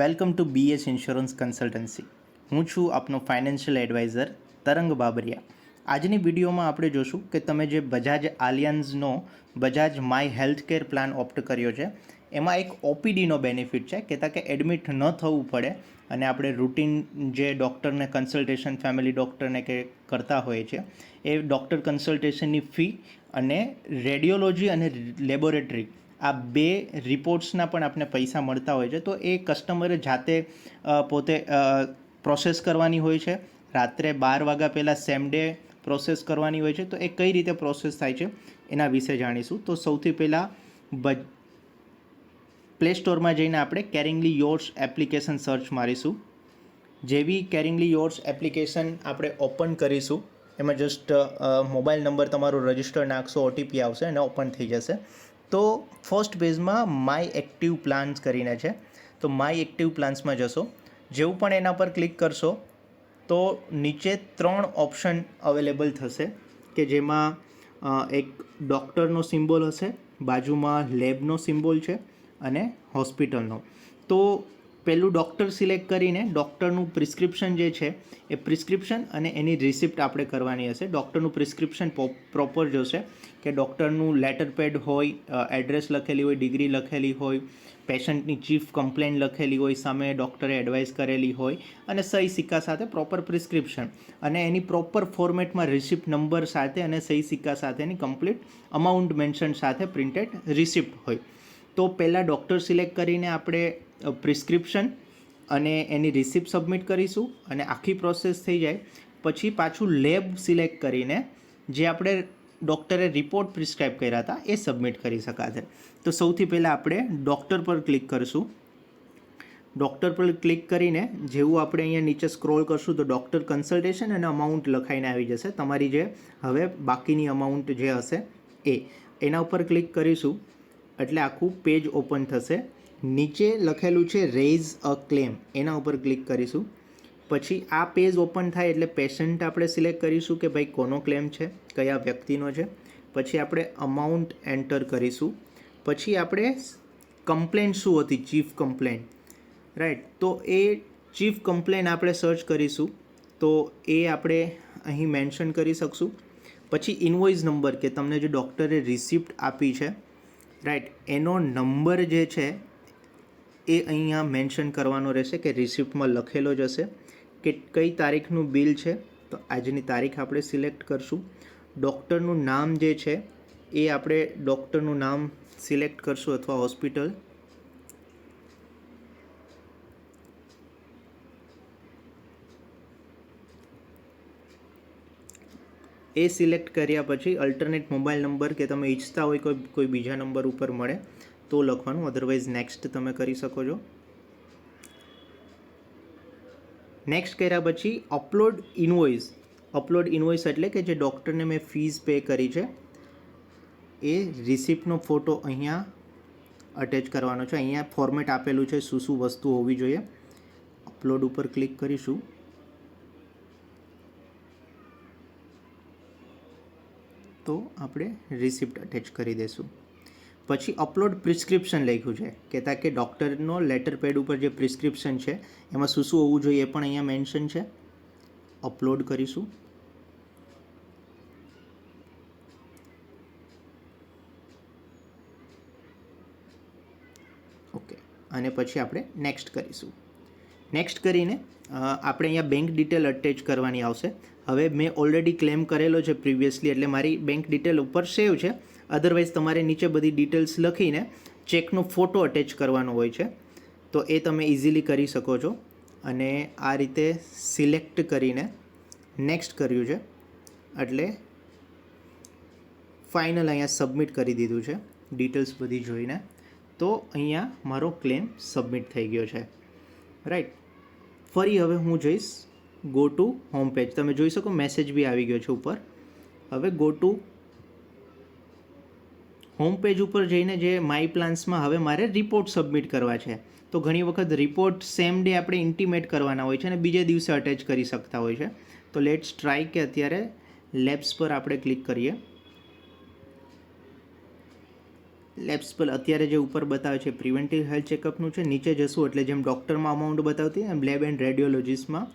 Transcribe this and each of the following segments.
Welcome to BS insurance consultancy હું છું આપનો ફાઇનાન્શિયલ એડવાઇઝર તરંગ બાબરિયા. આજની વિડીયોમાં આપણે જોશું કે તમે જે Bajaj આલિયન્સનો Bajaj my health care plan opt કર્યો છે, એમાં એક ઓપીડીનો બેનિફિટ છે, કે તાકે એડમિટ ન થવું પડે અને આપણે રૂટીન જે ડૉક્ટરને કન્સલ્ટેશન ફેમિલી ડૉક્ટરને કે કરતા હોઈએ છીએ એ ડૉક્ટર કન્સલ્ટેશનની ફી અને રેડિયોલોજી અને લેબોરેટરી આ બે રિપોર્ટ્સના પણ આપણે પૈસા મળતા હોય છે. તો એ કસ્ટમરે જાતે પોતે પ્રોસેસ કરવાની હોય છે. રાત્રે બાર વાગ્યા પહેલાં સેમ ડે પ્રોસેસ કરવાની હોય છે. તો એ કઈ રીતે પ્રોસેસ થાય છે એના વિશે જાણીશું. તો સૌથી પહેલાં પ્લે સ્ટોરમાં જઈને આપણે કેરિંગલી યોર્સ એપ્લિકેશન સર્ચ મારીશું. જેવી કેરિંગલી યોર્સ એપ્લિકેશન આપણે ઓપન કરીશું, એમાં જસ્ટ મોબાઈલ નંબર તમારો રજિસ્ટર નાખશો ઓટીપી આવશે અને ઓપન થઈ જશે. તો ફર્સ્ટ પેજમાં માય એક્ટિવ પ્લાન્સ કરીને છે. તો માય એક્ટિવ પ્લાન્સમાં જશો. જેવું પણ એના પર ક્લિક કરશો, તો નીચે ત્રણ ઓપ્શન અવેલેબલ થશે, કે જેમાં એક ડૉક્ટરનો સિમ્બોલ હશે, બાજુમાં લેબનો સિમ્બોલ છે, અને હોસ્પિટલનો તો પહેલું ડૉક્ટર સિલેક્ટ કરીને ડૉક્ટરનું પ્રિસ્ક્રિપ્શન જે છે, એ પ્રિસ્ક્રિપ્શન અને એની રિસિપ્ટ આપણે કરવાની હશે. ડૉક્ટરનું પ્રિસ્ક્રિપ્શન પ્રોપર જોશે કે ડૉક્ટરનું લેટર પેડ હોય એડ્રેસ લખેલી હોય ડિગ્રી લખેલી હોય પેશન્ટની ચીફ કમ્પ્લેન લખેલી હોય, સામે ડૉક્ટરે એડવાઇસ કરેલી હોય અને સહી સિક્કા સાથે પ્રોપર પ્રિસ્ક્રિપ્શન અને એની પ્રોપર ફોર્મેટમાં રિસિપ્ટ નંબર સાથે અને સહી સિક્કા સાથેની કમ્પ્લીટ અમાઉન્ટ મેન્શન સાથે પ્રિન્ટેડ રિસિપ્ટ હોય. તો પહેલાં ડૉક્ટર સિલેક્ટ કરીને આપણે પ્રિસ્ક્રિપ્શન અને એની રિસિપ્ટ સબમિટ કરીશું અને આખી પ્રોસેસ થઈ જાય. પછી પાછું લેબ સિલેક્ટ કરીને જે આપણે ડૉક્ટરે રિપોર્ટ પ્રિસ્ક્રાઇબ કર્યા હતા, એ સબમિટ કરી શકાશે. તો સૌથી પહેલાં આપણે ડૉક્ટર પર ક્લિક કરીશું. ડૉક્ટર પર ક્લિક કરીને જેવું આપણે અહીંયા નીચે સ્ક્રોલ કરશું તો ડૉક્ટર કન્સલ્ટેશન અને અમાઉન્ટ લખાઈને આવી જશે. તમારી જે હવે બાકીની અમાઉન્ટ જે હશે એ. એના ઉપર ક્લિક કરીશું એટલે આખું પેજ ઓપન થશે. નીચે લખેલું છે રેઝ અ ક્લેમ એના ઉપર ક્લિક કરીશું. પછી આ પેજ ઓપન થાય એટલે પેશન્ટ આપણે સિલેક્ટ કરીશું કે ભાઈ કોનો ક્લેમ છે, કયા વ્યક્તિનો છે. પછી આપણે અમાઉન્ટ એન્ટર કરીશું. પછી આપણે કમ્પ્લેન શું હતી? ચીફ કમ્પ્લેન રાઈટ તો એ ચીફ કમ્પ્લેન આપણે સર્ચ કરીશું. તો એ આપણે અહીં મેન્શન કરી શકશું. પછી ઇન્વોઇસ નંબર કે તમને જે ડૉક્ટરે રિસિપ્ટ આપી છે. રાઈટ એનો નંબર જે છે એ અહીંયા મેન્શન કરવાનો રહેશે કે રિસિપ્ટમાં લખેલો જ હશે કે કઈ તારીખનું બિલ છે. તો આજની તારીખ આપણે સિલેક્ટ કરશું. ડૉક્ટરનું નામ જે છે, એ આપણે ડૉક્ટરનું નામ સિલેક્ટ કરશું અથવા હોસ્પિટલ એ સિલેક્ટ કર્યા પછી અલ્ટરનેટ મોબાઈલ નંબર કે તમે ઈચ્છતા હોય કોઈ કોઈ બીજા નંબર ઉપર મળે. તો લખવાનું. અધરવાઇઝ નેક્સ્ટ તમે કરી શકો છો. નેક્સ્ટ કર્યા પછી અપલોડ ઇનવોઇસ અપલોડ ઇનવોઇસ એટલે કે જે ડૉક્ટરને મેં ફીસ પે કરી છે, એ રિસિપ્ટનો ફોટો અહીંયા અટેચ કરવાનો છે. અહીંયા ફોર્મેટ આપેલું છે શું શું વસ્તુ હોવી જોઈએ. અપલોડ ઉપર ક્લિક કરીશું. તો આપણે રિસિપ્ટ અટેચ કરી દઈશું પછી અપલોડ પ્રિસ્ક્રિપ્શન લખ્યું છે. કે તાકે ડૉક્ટરનો લેટર પેડ ઉપર જે પ્રિસ્ક્રિપ્શન છે, એમાં શું શું હોવું જોઈએ એ પણ અહીંયા મેન્શન છે. અપલોડ કરીશું. ઓકે અને પછી આપણે નેક્સ્ટ કરીશું. નેક્સ્ટ કરીને આપણે અહીંયા બેંક ડિટેલ અટેચ કરવાની આવશે. હવે મેં ઓલરેડી ક્લેમ કરેલો છે પ્રિવિયસલી એટલે મારી બેંક ડિટેલ ઉપર સેવ છે. અધરવાઇઝ તમારે નીચે બધી ડિટેલ્સ લખીને ચેકનો ફોટો અટેચ કરવાનો હોય છે. તો એ તમે ઇઝીલી કરી શકો છો. અને આ રીતે સિલેક્ટ કરીને નેક્સ્ટ કર્યું છે. એટલે ફાઇનલ અહીંયા સબમિટ કરી દીધું છે. ડિટેલ્સ બધી જોઈને. તો અહીંયા મારો ક્લેમ સબમિટ થઈ ગયો છે. રાઈટ ફરી હવે હું જઈશ ગો ટુ હોમ પેજ તમે જોઈ શકો મેસેજ બી આવી ગયો છે ઉપર. હવે ગો ટુ હોમ પેજ ઉપર જઈને જે માય પ્લાન્સમાં હવે મારે રિપોર્ટ સબમિટ કરવા છે. તો ઘણી વખત રિપોર્ટ સેમ ડે આપણે ઇન્ટિમેટ કરવાના હોય છે અને બીજે દિવસે અટેચ કરી શકતા હોય છે. તો લેટ્સ ટ્રાય કે અત્યારે લેબ્સ પર આપણે ક્લિક કરીએ. લેબ્સ પર અત્યારે જે ઉપર બતાવે છે, પ્રિવેન્ટિવ હેલ્થ ચેકઅપનું છે, નીચે જશું એટલે જેમ ડૉક્ટરમાં અમાઉન્ટ બતાવતી એમ લેબ એન્ડ રેડિયોલોજીસમાં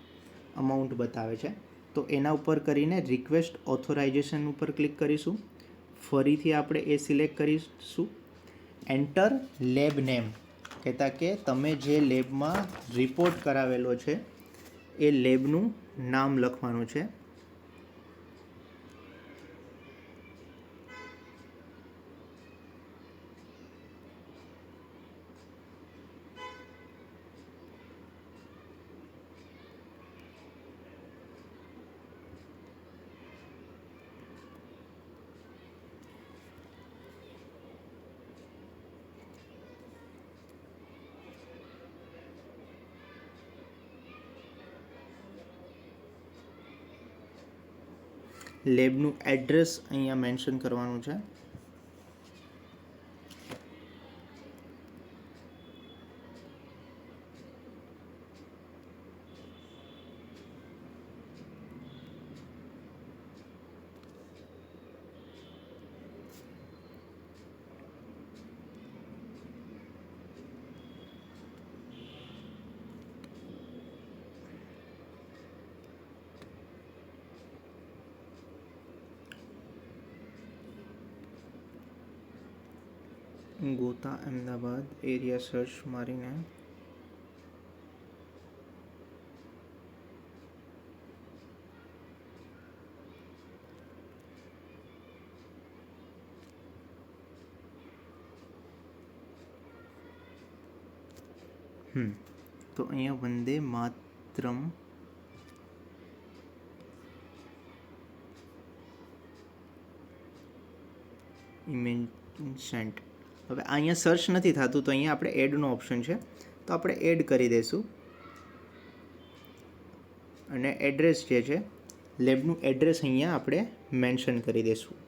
અમાઉન્ટ બતાવે છે. તો એના ઉપર કરીને રિક્વેસ્ટ ઓથોરાઇઝેશન ઉપર ક્લિક કરીશું. ફરીથી આપણે એ સિલેક્ટ કરીશું. એન્ટર લેબ નેમ કહેતા કે તમે જે લેબમાં રિપોર્ટ કરાવેલો છે, એ લેબનું નામ લખવાનું છે. લેબનું એડ્રેસ અહીંયા મેન્શન કરવાનું છે. ગોતા અમદાવાદ એરિયા સર્ચ મારીને. તો અહીંયા વંદે માતરમ. ઇમેન્સન્ટ હવે અહીંયા સર્ચ નથી થતું, તો અહીંયા આપણે એડનો ઓપ્શન છે. તો આપણે એડ કરી દઈશું. અને એડ્રેસ જે છે લેબનું એડ્રેસ અહીંયા આપણે મેન્શન કરી દઈશું.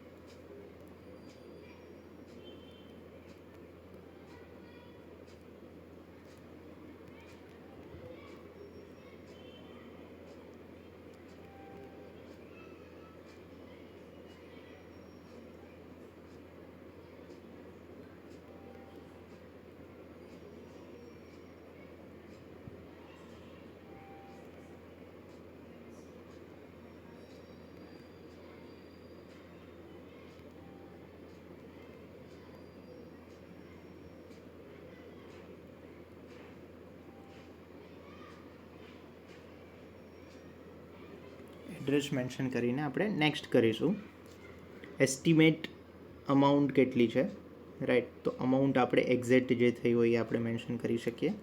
એડ્રેસ મેન્શન કરીને આપણે નેક્સ્ટ કરીશું. એસ્ટિમેટ અમાઉન્ટ કેટલી છે? રાઈટ તો અમાઉન્ટ આપણે એક્ઝેક્ટ જે થઈ હોય એ આપણે મેન્શન કરી શકીએ.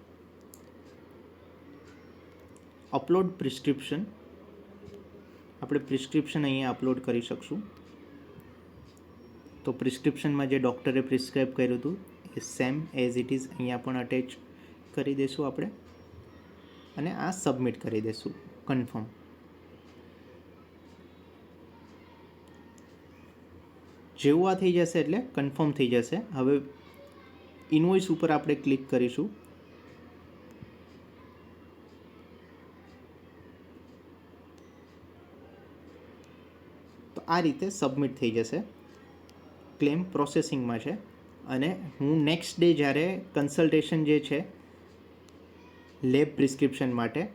અપલોડ પ્રિસ્ક્રિપ્શન આપણે પ્રિસ્ક્રિપ્શન અહીંયા અપલોડ કરી શકશું. તો પ્રિસ્ક્રિપ્શનમાં જે ડૉક્ટરે પ્રિસ્ક્રાઇબ કર્યું હતું, એ સેમ એઝ ઇટ ઇઝ અહીંયા પણ અટેચ કરી દઈશું આપણે. અને આ સબમિટ કરી દઈશું કન્ફર્મ જેવું આ થઈ જશે એટલે કન્ફર્મ થઈ જશે. હવે ઇનવોઇસ ઉપર આપણે ક્લિક કરીશું. તો આ રીતે સબમિટ થઈ જશે. ક્લેમ પ્રોસેસિંગમાં છે. અને હું નેક્સ્ટ ડે જ્યારે કન્સલ્ટેશન જે છે લેબ પ્રિસ્ક્રિપ્શન માટે,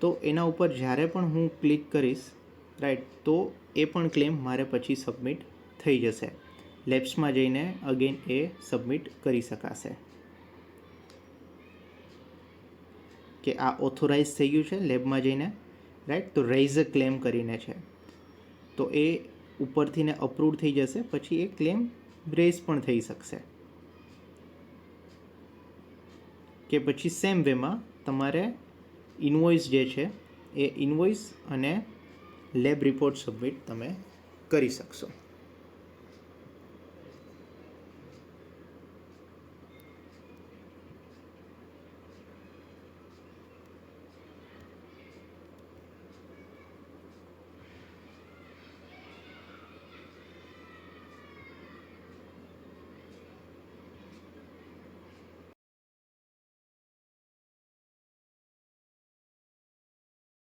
તો એના ઉપર જ્યારે પણ હું ક્લિક કરીશ રાઈટ તો એ પણ ક્લેમ મારે પછી સબમિટ થઈ જશે. લેબ્સમાં જઈને અગેન એ સબમિટ કરી શકાશે. કે આ ઓથોરાઇઝ થઈ ગયું છે લેબમાં જઈને. રાઈટ તો રેઇઝ અ ક્લેમ કરીને છે. તો એ ઉપરથી ને અપ્રૂવ થઈ જશે, પછી એ ક્લેમ રેઝ પણ થઈ શકશે. કે પછી સેમ વેમાં તમારે ઇનવોઇસ જે છે, એ ઇનવોઇસ અને લેબ રિપોર્ટ સબમિટ તમે કરી શકશો.